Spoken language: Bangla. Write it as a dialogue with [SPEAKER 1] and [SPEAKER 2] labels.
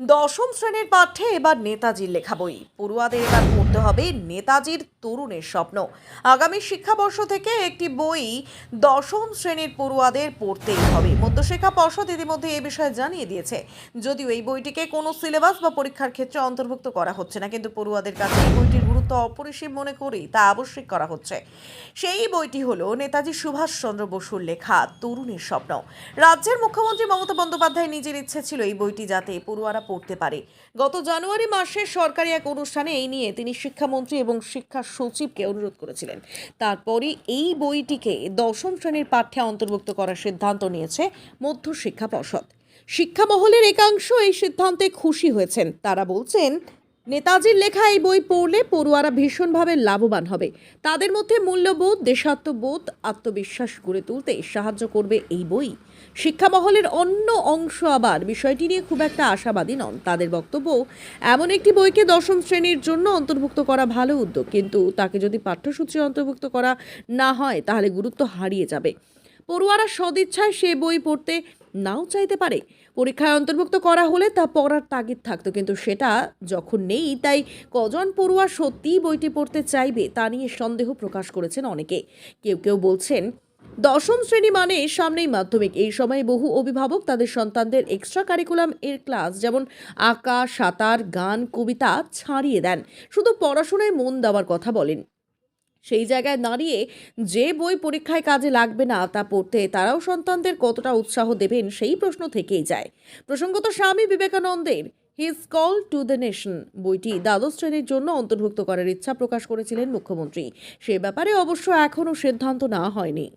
[SPEAKER 1] দশম শ্রেণির পাঠ্যে এবার নেতাজির লেখা বই। পড়ুয়াদের এবার পড়তে হবে নেতাজির তরুণের স্বপ্ন। আগামী শিক্ষাবর্ষ থেকে একটি বই দশম শ্রেণির পড়ুয়াদের পড়তেই হবে। মধ্যশিক্ষা পর্ষদ ইতিমধ্যে এ বিষয়ে জানিয়ে দিয়েছে। যদিও এই বইটিকে কোনো সিলেবাস বা পরীক্ষার ক্ষেত্রে অন্তর্ভুক্ত করা হচ্ছে না, কিন্তু পড়ুয়াদের কাছে এই বইটির গুরুত্ব অপরিসীম মনে করেই তা আবশ্যিক করা হচ্ছে। সেই বইটি হলো নেতাজি সুভাষচন্দ্র বসুর লেখা তরুণের স্বপ্ন রাজ্যের মুখ্যমন্ত্রী মমতা বন্দ্যোপাধ্যায় নিজের ইচ্ছে ছিল এই বইটি যাতে পড়ুয়ারা পড়তে পারে। গত জানুয়ারি মাসে সরকারি এক অনুষ্ঠানে এই নিয়ে তিনি শিক্ষামন্ত্রী এবং শিক্ষা সচিবকে অনুরোধ করেছিলেন। তারপরে এই বইটিকে দশম শ্রেণির পাঠ্যে অন্তর্ভুক্ত করার সিদ্ধান্ত নিয়েছে মধ্য শিক্ষা পর্ষদ। শিক্ষামহলের একাংশ এই সিদ্ধান্তে খুশি হয়েছেন। তারা বলছেন নেতাজির লেখা এই বই পড়লে পড়ুয়ারা ভীষণভাবে লাভবান হবে। তাদের মধ্যে মূল্যবোধ, দেশাত্মবোধ, আত্মবিশ্বাস গড়ে তুলতে সাহায্য করবে এই বই। শিক্ষা মহলের অন্য অংশ আবার বিষয়টি নিয়ে খুব একটা আশাবাদী নন। তাদের বক্তব্য, এমন একটি বইকে দশম শ্রেণির জন্য অন্তর্ভুক্ত করা ভালো উদ্যোগ, কিন্তু তাকে যদি পাঠ্যসূচি অন্তর্ভুক্ত করা না হয়, তাহলে গুরুত্ব হারিয়ে যাবে। পড়ুয়ারা সদিচ্ছায় সে বই পড়তে নাও চাইতে পারে। পরীক্ষায় অন্তর্ভুক্ত করা হলে তা পড়ার তাগিদ থাকতো, কিন্তু সেটা যখন নেই, তাই কজন পড়ুয়া সত্যিই বইটি পড়তে চাইবে, তা নিয়ে সন্দেহ প্রকাশ করেছেন অনেকে। কেউ কেউ বলছেন, দশম শ্রেণি মানে সামনেই মাধ্যমিক। এই সময় বহু অভিভাবক তাদের সন্তানদের এক্সট্রা কারিকুলাম এর ক্লাস যেমন আঁকা, সাঁতার, গান, কবিতা ছাড়িয়ে দেন। শুধু পড়াশোনায় মন দেওয়ার কথা বলেন। সেই জায়গায় দাঁড়িয়ে যে বই পরীক্ষায় কাজে লাগবে না তা পড়তে তারাও সন্তানদের কতটা উৎসাহ দেবেন সেই প্রশ্ন থেকেই যায়। প্রসঙ্গত স্বামী বিবেকানন্দের his call to the nation বইটি দ্বাদশ শ্রেণির জন্য অন্তর্ভুক্ত করার ইচ্ছা প্রকাশ করেছিলেন মুখ্যমন্ত্রী। সে ব্যাপারে অবশ্য এখনও সিদ্ধান্ত না হয়নি।